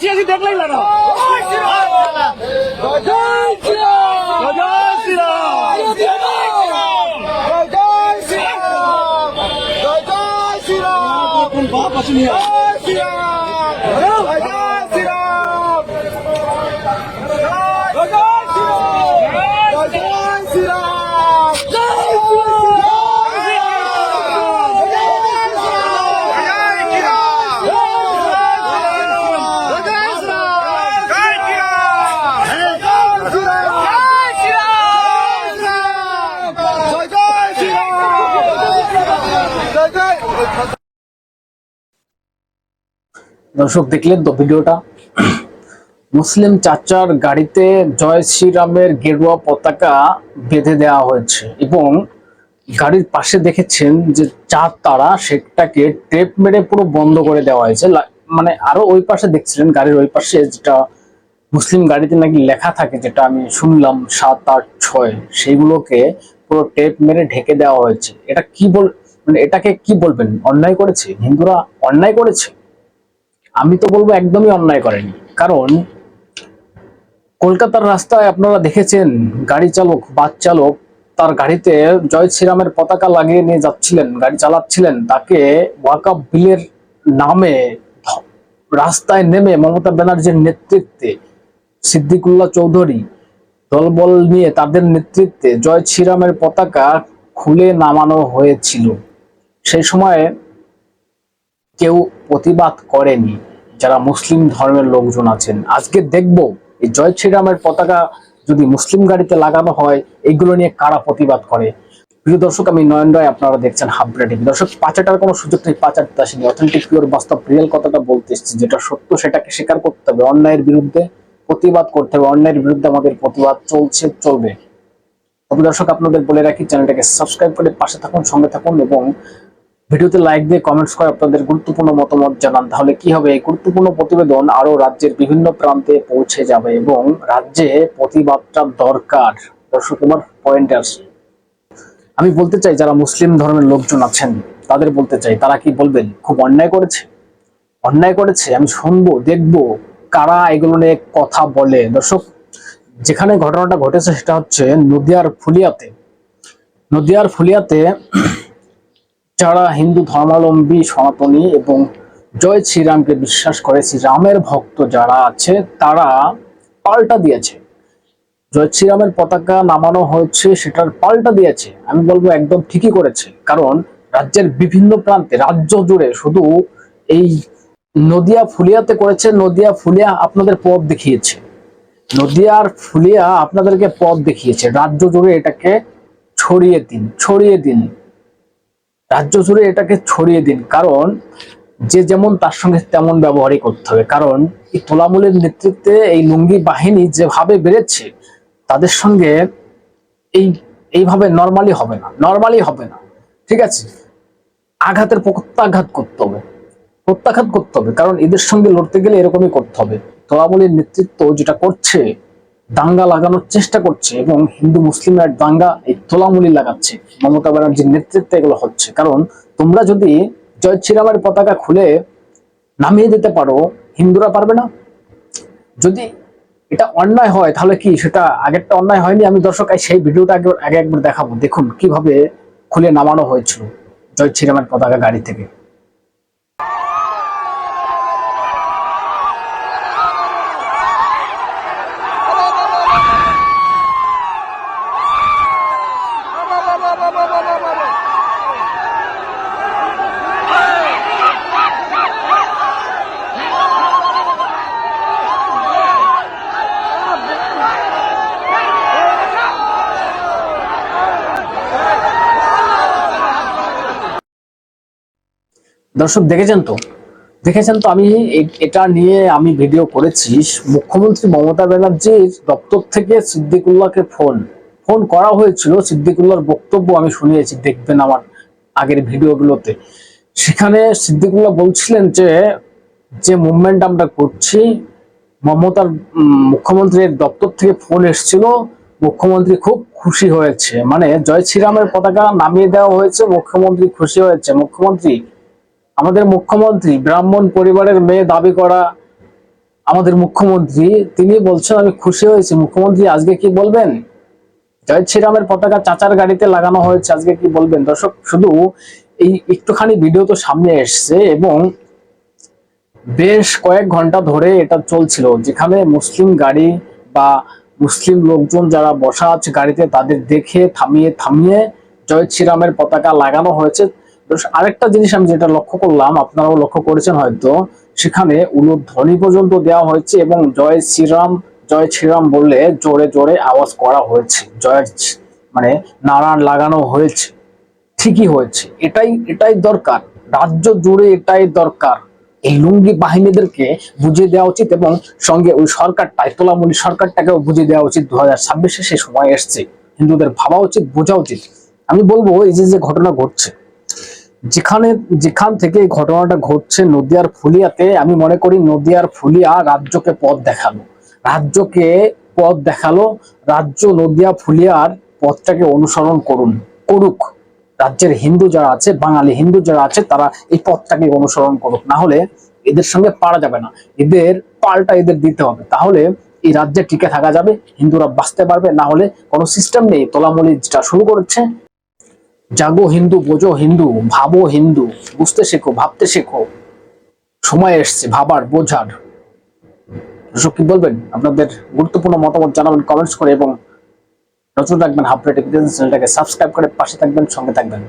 ছিয়াশি দেখলেই না বাপ আছে দর্শক দেখলেন তো ভিডিওটা। মুসলিম চাচার গাড়িতে জয় শ্রীরামের গেরুয়া পতাকা বেঁধে দেওয়া হয়েছে এবং গাড়ির পাশে দেখেছেন যে চার তারা সেটাকে টেপ মেরে পুরো বন্ধ করে দেওয়া হয়েছে। মানে আরও ওই পাশে দেখছিলেন, গাড়ির ওই পাশে যেটা মুসলিম গাড়িতে নাকি লেখা থাকে যেটা আমি শুনলাম সাত, আট, ছয়, সেইগুলোকে পুরো টেপ মেরে ঢেকে দেওয়া হয়েছে। এটা কি বল মানে এটাকে কি বলবেন? অন্যায় করেছে? হিন্দুরা অন্যায় করেছে? আমি তো বলব একদমই অন্যায় করেনি। কারণ কলকাতার রাস্তায় আপনারা দেখেছেন, গাড়ি চালক, বাস চালক, তার গাড়িতে জয় শ্রীরামের পতাকা লাগিয়ে নিয়ে যাচ্ছিলেন, গাড়ি চালাচ্ছিলেন, তাকে ওয়াকাপ বিলের নামে রাস্তায় নেমে মমতা ব্যানার্জির নেতৃত্বে সিদ্দিকুল্লাহ চৌধুরী দলবল নিয়ে তাদের নেতৃত্বে জয় শ্রীরামের পতাকা খুলে নামানো হয়েছিল। সেই সময় কেউ প্রতিবাদ করেনি যারা মুসলিম ধর্মের লোকজন আছেন। আজকে দেখব এই জয় শ্রীরামের পতাকা যদি মুসলিম গাড়িতে লাগানো হয় এইগুলো নিয়ে কারা প্রতিবাদ করে? প্রিয় দর্শক, আমি নয়ন রায় আপনারা দেখছেন হাবড়া টিভি। দর্শক পাচাটার কোনো সুযোগ নেই, পাচার আসেনি। অথেন্টিক পিওর বাস্তব রিয়েল কথাটা বলতে এসেছি, যেটা সত্য, সেটাকে স্বীকার করতে হবে। অন্যায়ের বিরুদ্ধে প্রতিবাদ করতে হবে। অন্যায়ের বিরুদ্ধে আমাদের প্রতিবাদ চলছে, চলবে। তবে দর্শক আপনাদের বলে রাখি, চ্যানেলটাকে সাবস্ক্রাইব করে পাশে থাকুন, সঙ্গে থাকুন এবং ভিডিওতে লাইক দিয়ে কমেন্টস করে আপনাদের গুরুত্বপূর্ণ মতামত জানান, তাহলে কি হবে? এই গুরুত্বপূর্ণ প্রতিবেদন আরও রাজ্যের বিভিন্ন প্রান্তে পৌঁছে যাবে এবং রাজ্যে প্রতিবাদটা দরকার। দর্শক, এবার পয়েন্টে আসে আমি বলতে চাই, যারা মুসলিম ধর্মের লোকজন আছেন, তাদের বলতে চাই, তারা কি বলবেন? খুব অন্যায় করেছে? অন্যায় করেছে? আমি শুনব, দেখব কারা এগুলো নিয়ে কথা বলে। দর্শক, যেখানে ঘটনাটা ঘটেছে সেটা হচ্ছে নদিয়ার ফুলিয়াতে। নদিয়ার ফুলিয়াতে যারা হিন্দু ধর্মাবলম্বী, সনাতনী এবং জয় শ্রীরামকে বিশ্বাস করে, শ্রীরামের ভক্ত যারা আছে, তারা পাল্টা দিয়েছে। জয় শ্রীরামের পতাকা নামানো হয়েছে, সেটার পাল্টা দিয়েছে। আমি বলব একদম ঠিকই করেছে। কারণ রাজ্যের বিভিন্ন প্রান্তে, রাজ্য জুড়ে শুধু এই নদিয়া ফুলিয়াতে করেছে, নদিয়া ফুলিয়া আপনাদের পথ দেখিয়েছে। নদিয়ার ফুলিয়া আপনাদেরকে পথ দেখিয়েছে। রাজ্য জুড়ে এটাকে ছড়িয়ে দিন ছড়িয়ে দিন। রাজ্য জুড়ে এটাকে ছড়িয়ে দিন। কারণ যে যেমন তার সঙ্গে তেমন ব্যবহারই করতে হবে। কারণ এই তোলামূলের নেতৃত্বে এই লুঙ্গি বাহিনী যেভাবে বেড়েছে, তাদের সঙ্গে এই, এইভাবে নর্মালি হবে না। নর্মালি হবে না। ঠিক আছে? আঘাতের প্রত্যাঘাত করতে হবে। প্রত্যাঘাত করতে হবে। কারণ এদের সঙ্গে লড়তে গেলে এরকমই করতে হবে। তোলামূলের নেতৃত্ব যেটা করছে দাঙ্গা লাগানোর চেষ্টা করছে এবং হিন্দু মুসলিমের দাঙ্গা এই তোলামুলি লাগাচ্ছে। মমতা ব্যানার্জির নেতৃত্বে এগুলো হচ্ছে। কারণ তোমরা যদি জয় শ্রীরামের পতাকা খুলে নামিয়ে দিতে পারো, হিন্দুরা পারবে না। যদি এটা অন্যায় হয়, তাহলে কি সেটা আগেরটা অন্যায় হয়নি? আমি দর্শক সেই ভিডিওটা আগে একবার দেখাবো। দেখুন কীভাবে খুলে নামানো হয়েছিল জয় শ্রীরামের পতাকা গাড়ি থেকে। দর্শক দেখেছেন তো? দেখেছেন তো? আমি এটা নিয়ে আমি ভিডিও করেছি। মুখ্যমন্ত্রী মমতা ব্যানার্জির দপ্তর থেকে সিদ্দিকুল্লাহকে ফোন ফোন করা হয়েছিল। সিদ্দিকুল্লাহর বক্তব্য আমি শুনিয়েছি। দেখবেন আমার আগের ভিডিওগুলোতে সেখানে সিদ্দিকুল্লাহ বলছিলেন যে যে মুভমেন্ট আমরা করছি, মমতার মুখ্যমন্ত্রীর দপ্তর থেকে ফোন এসেছিল। মুখ্যমন্ত্রী খুব খুশি হয়েছে। মানে জয় শ্রীরামের পতাকা নামিয়ে দেওয়া হয়েছে। মুখ্যমন্ত্রী খুশি হয়েছে। মুখ্যমন্ত্রী আমাদের মুখ্যমন্ত্রী, ব্রাহ্মণ পরিবারের মেয়ে দাবি করা আমাদের মুখ্যমন্ত্রী, তিনি বলছেন, আমি খুশি হয়েছি। মুখ্যমন্ত্রী, আজকে কি বলবেন? জয় শ্রীরামের পতাকা চাচার গাড়িতে লাগানো হয়েছে, আজকে কি বলবেন? দর্শক, শুধু এই একটুখানি ভিডিও তো সামনে এসছে এবং বেশ কয়েক ঘণ্টা ধরে এটা চলছিল, যেখানে মুসলিম গাড়ি বা মুসলিম লোকজন যারা বসা আছে গাড়িতে, তাদের দেখে থামিয়ে থামিয়ে জয় শ্রীরামের পতাকা লাগানো হয়েছে। আরেকটা জিনিস আমি যেটা লক্ষ্য করলাম, আপনারাও লক্ষ্য করেছেন হয়তো, সেখানে উলুধ্বনি পর্যন্ত দেওয়া হয়েছে এবং জয় শ্রীরাম জয় শ্রীরাম বললে জোরে জোরে আওয়াজ করা হয়েছে, জয় মানে নারায়ণ লাগানো হয়েছে, ঠিকই হয়েছে। এটাই এটাই দরকার, রাজ্য জুড়ে এটাই দরকার। এই লুঙ্গি বাহিনীদেরকে বুঝিয়ে দেওয়া উচিত এবং সঙ্গে ওই সরকারটাই, তোলামূলী সরকারটাকেও বুঝিয়ে দেওয়া উচিত। দু হাজার ছাব্বিশে সে সময় এসছে, হিন্দুদের ভাবা উচিত, বোঝা উচিত। আমি বলব, এই যে যে ঘটনা ঘটছে যেখানে যেখান থেকে এই ঘটনাটা ঘটছে নদিয়ার ফুলিয়াতে, আমি মনে করি নদিয়ার ফুলিয়া রাজ্যকে পথ দেখাল। রাজ্যকে পথ দেখাল, রাজ্য নদিয়া ফুলিয়ার পথটাকে অনুসরণ করুন, করুক। রাজ্যের হিন্দু যারা আছে, বাঙালি হিন্দু যারা আছে, তারা এই পথটাকে অনুসরণ করুক। না হলে এদের সঙ্গে পারা যাবে না। এদের পাল্টা এদের দিতে হবে। তাহলে এই রাজ্যে টিকে থাকা যাবে, হিন্দুরা বাঁচতে পারবে। না হলে কোনো সিস্টেম নেই। তোলামলি যেটা শুরু করেছে জাগো হিন্দু, বোঝো হিন্দু, ভাবো হিন্দু, বুঝতে শেখো, ভাবতে শেখো। সময় এসছে, ভাবার, বোঝার। দর্শক, কি বলবেন? আপনাদের গুরুত্বপূর্ণ মতামত জানাবেন কমেন্টস করে এবং নজর রাখবেন হাফ রেট সাবস্ক্রাইব করে পাশে থাকবেন, সঙ্গে থাকবেন।